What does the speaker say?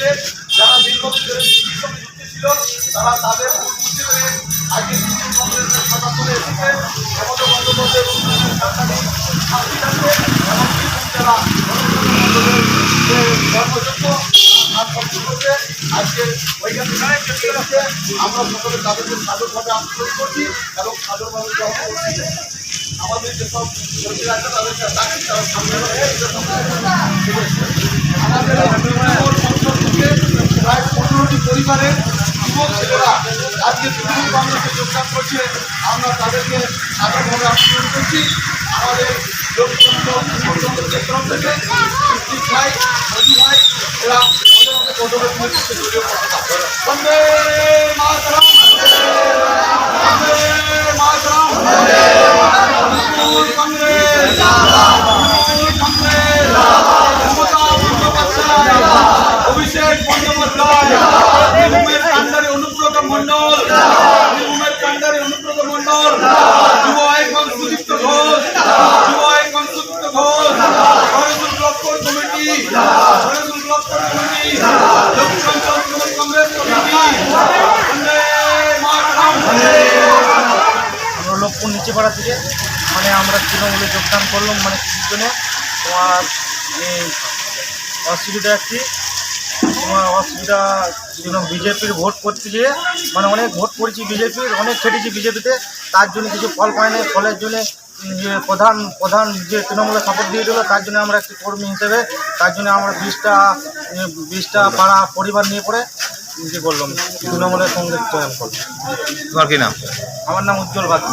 ছিলেন, যারা দীর্ঘদিন ছিল, তারা তাদের ভুল বুঝতে আজকে তৃণমূল কংগ্রেসের কথা বলে এসেছেন। মমতা বন্দ্যোপাধ্যায়ের সরকারি ওইখান থেকে আমরা সকলে তাদেরকে সাদরভাবে আন্তরিক করছি এবং করছি। আমাদের যেসব কর্মীরা আছে, তাদেরকে ডাকি তারা সামনে যুবক ছেলেরা আজকে তৃণমূল কংগ্রেসে যোগদান করছে। আমরা তাদেরকে সাধারণভাবে আমন্ত্রণ করছি। আমাদের লোকতন্ত্র তরফ থেকে ভাই মজু ভাই, এরা আমাদের মধ্যে পদবের মণ্ডল বীরভূমের কান্ডারি অনুব্রত মণ্ডল যুব এবং সুদীপ্ত ঘোষ যুব এবং Sudipta Ghosh Sarjul block committee Sarjul block committee লক্ষ্মীকাঞ্চল Trinamool Congress committee আমরা লোকপুর নিচে পাড়া থেকে মানে আমরা তৃণমূলে যোগদান করলাম মানে কিছুর জন্য তোমার এই অসুবিধা একটি অসুবিধা বিজেপির ভোট করতে গিয়ে মানে অনেক ভোট করেছি বিজেপির অনেক খেটেছি বিজেপিতে তার জন্য কিছু ফল পায় নাই ফলের জন্য যে প্রধান প্রধান যে তৃণমূলে সাপোর্ট দিয়ে দিল তার জন্য আমরা একটি কর্মী হিসেবে তার জন্য আমরা বিশটা বিশটা পাড়া পরিবার নিয়ে পড়ে যে করলাম তৃণমূলের সঙ্গে জয়েন করলাম। তোমার কি নাম? আমার নাম উজ্জ্বল বাগদি